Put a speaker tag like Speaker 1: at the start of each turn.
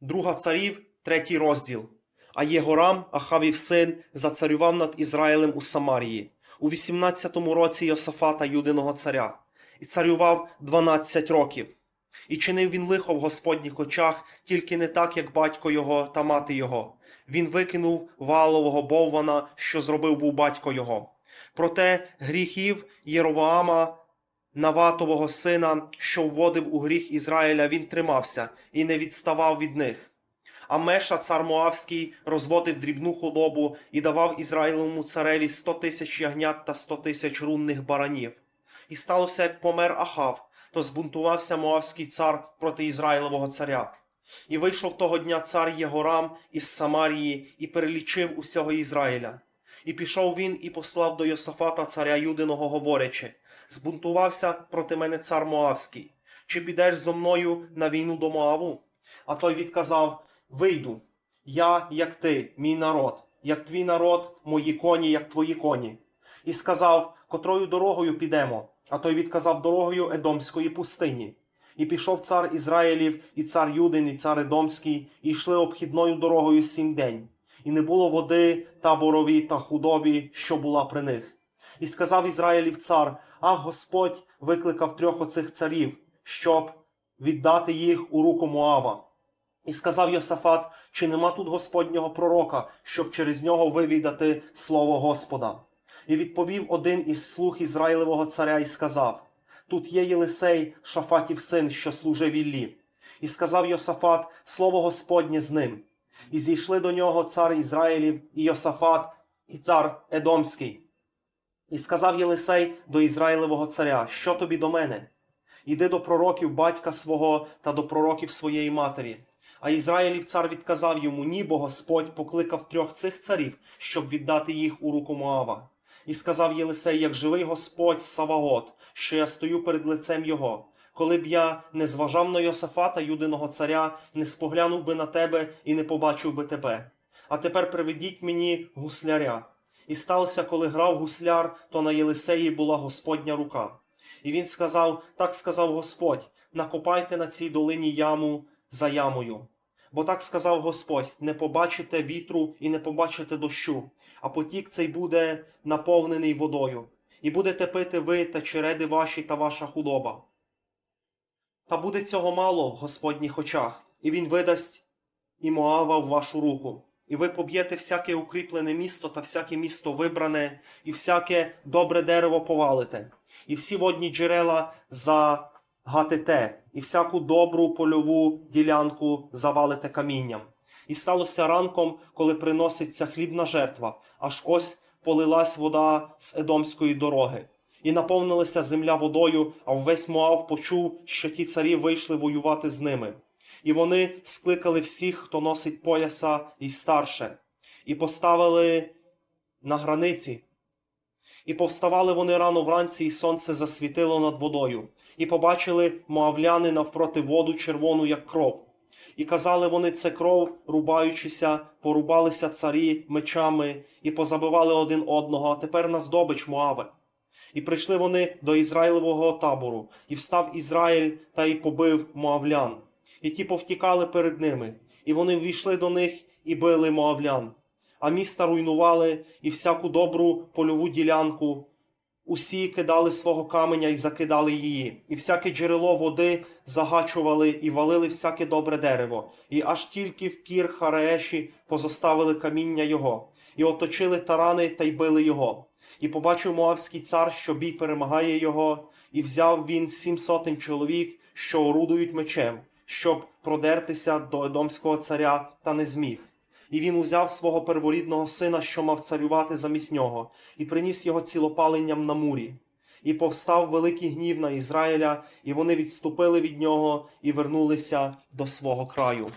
Speaker 1: Друга царів, третій розділ. А Єгорам, Ахавів син, зацарював над Ізраїлем у Самарії у 18-му році Йосафата, юдиного царя, і царював 12 років. І чинив він лихо в Господніх очах, тільки не так, як батько його та мати його. Він викинув валового боввана, що зробив був батько його. Проте гріхів Єровоама, Наватового сина, що вводив у гріх Ізраїля, він тримався і не відставав від них. А Меша, цар Моавський, розводив дрібну худобу і давав Ізраїлевому цареві сто тисяч ягнят та сто тисяч рунних баранів. І сталося, як помер Ахав, то збунтувався Моавський цар проти Ізраїлевого царя. І вийшов того дня цар Єгорам із Самарії і перелічив усього Ізраїля. І пішов він і послав до Йосафата царя Юдиного, говорячи: Збунтувався проти мене цар Моавський. Чи підеш зо мною на війну до Моаву? А той відказав: Вийду, я, як ти, мій народ, як твій народ, мої коні, як твої коні. І сказав, котрою дорогою підемо. А той відказав дорогою Едомської пустині. І пішов цар Ізраїлів, і цар Юдин, і цар Едомський, і йшли обхідною дорогою сім день. І не було води таборові та худобі, що була при них. І сказав Ізраїлів цар: А Господь викликав трьох оцих царів, щоб віддати їх у руку Моава. І сказав Йосафат, чи нема тут Господнього пророка, щоб через нього вивідати слово Господа. І відповів один із слуг Ізраїлевого царя і сказав: Тут є Єлисей, Шафатів син, що служив Іллі. І сказав Йосафат, слово Господнє з ним. І зійшли до нього цар Ізраїлів, і Йосафат, і цар Едомський. І сказав Єлисей до Ізраїлевого царя: Що тобі до мене? Іди до пророків батька свого та до пророків своєї матері. А Ізраїлів цар відказав йому: Ні, бо Господь покликав трьох цих царів, щоб віддати їх у руку Моава. І сказав Єлисей, як живий Господь Саваот, що я стою перед лицем його. Коли б я не зважав на Йосафата, юдиного царя, не споглянув би на тебе і не побачив би тебе. А тепер приведіть мені гусляря. І сталося, коли грав гусляр, то на Єлисеї була Господня рука. І він сказав: Так сказав Господь: накопайте на цій долині яму за ямою. Бо так сказав Господь: не побачите вітру і не побачите дощу, а потік цей буде наповнений водою, і будете пити ви та череди ваші та ваша худоба. Та буде цього мало в Господніх очах, і він видасть і Моава в вашу руку. І ви поб'єте всяке укріплене місто та всяке місто вибране, і всяке добре дерево повалите, і всі водні джерела загатите, і всяку добру польову ділянку завалите камінням. І сталося ранком, коли приноситься хлібна жертва, аж ось полилась вода з Едомської дороги. І наповнилася земля водою, а весь Моав почув, що ті царі вийшли воювати з ними. І вони скликали всіх, хто носить пояса і старше, і поставили на границі. І повставали вони рано вранці, і сонце засвітило над водою, і побачили моавляни навпроти воду червону, як кров. І казали вони це кров, рубаючися, порубалися царі мечами і позабивали один одного, а тепер на здобич Моаве. І прийшли вони до Ізраїлевого табору, і встав Ізраїль та й побив моавлян. І ті повтікали перед ними, і вони ввійшли до них і били моавлян. А міста руйнували і всяку добру польову ділянку. Усі кидали свого каменя і закидали її, і всяке джерело води загачували і валили всяке добре дерево, і аж тільки в кір Харееші позоставили каміння його, і оточили тарани та й били його. І побачив Моавський цар, що бій перемагає його, і взяв він сім сотень чоловік, що орудують мечем, щоб продертися до Едомського царя, та не зміг. І він узяв свого перворідного сина, що мав царювати замість нього, і приніс його цілопаленням на мурі. І повстав великий гнів на Ізраїля, і вони відступили від нього і вернулися до свого краю.